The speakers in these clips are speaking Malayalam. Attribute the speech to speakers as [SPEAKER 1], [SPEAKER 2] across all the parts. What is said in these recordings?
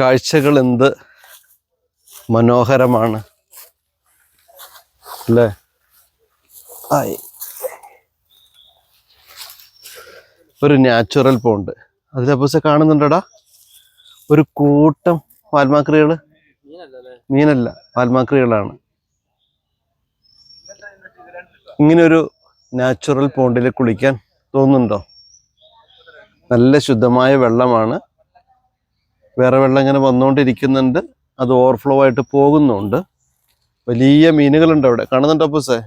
[SPEAKER 1] കാഴ്ചകൾ എന്ത് മനോഹരമാണ്. അല്ലേ? ആയി. ഒരു നാച്ചുറൽ പോണ്ട്. അതിലപ്പൂസ കാണുന്നുണ്ടടാ? ഒരു കൂട്ടം പാൽമാക്രികൾ മീനല്ല വാൽമാക്രികളാണ്. ഇങ്ങനൊരു നാച്ചുറൽ പോണ്ടിൽ കുളിക്കാൻ തോന്നുന്നുണ്ടോ? നല്ല ശുദ്ധമായ വെള്ളമാണ്. വേറെ വെള്ളം ഇങ്ങനെ വന്നുകൊണ്ടിരിക്കുന്നുണ്ട്. അത് ഓവർഫ്ലോ ആയിട്ട് പോകുന്നുണ്ട്. വലിയ മീനുകളുണ്ട് അവിടെ. കാണുന്നുണ്ടോ അപ്പൂസേ?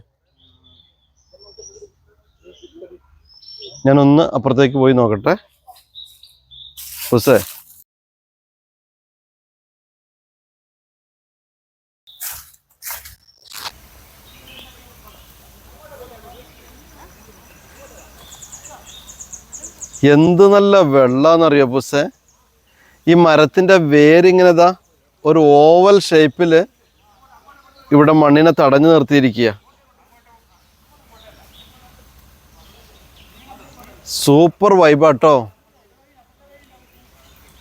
[SPEAKER 1] ഞാനൊന്ന് അപ്പുറത്തേക്ക് പോയി നോക്കട്ടെ. അപ്പൂസേ? എന്ത് നല്ല വെള്ളാന്നറിയോ പുസ്സേ ഈ മരത്തിന്റെ വേരിങ്ങനെതാ ഒരു ഓവൽ ഷേപ്പിൽ ഇവിടെ മണ്ണിനെ തടഞ്ഞു നിർത്തിയിരിക്കുക. സൂപ്പർ വൈബാട്ടോ.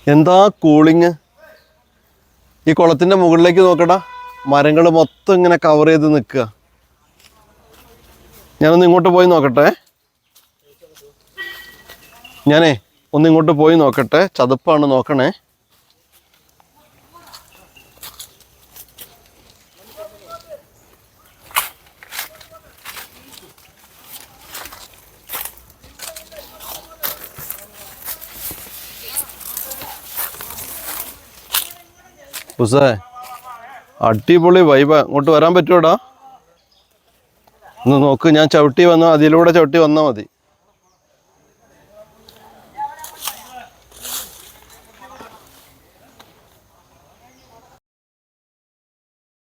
[SPEAKER 1] എന്താ കൂളിങ്? ഈ കുളത്തിന്റെ മുകളിലേക്ക് നോക്കടാ. മരങ്ങൾ മൊത്തം ഇങ്ങനെ കവർ ചെയ്ത് നിൽക്കുക. ഞാനൊന്ന് ഇങ്ങോട്ട് പോയി നോക്കട്ടെ. ഞാനേ ഒന്ന് ഇങ്ങോട്ട് പോയി നോക്കട്ടെ. ചതുപ്പാണ് നോക്കണേ. ഉസേ അടിപൊളി വൈബ ഇങ്ങോട്ട് വരാൻ പറ്റുമോടാ ഒന്ന് നോക്ക് ഞാൻ ചവിട്ടി വന്നാൽ അതിലൂടെ ചവിട്ടി വന്നാൽ മതി.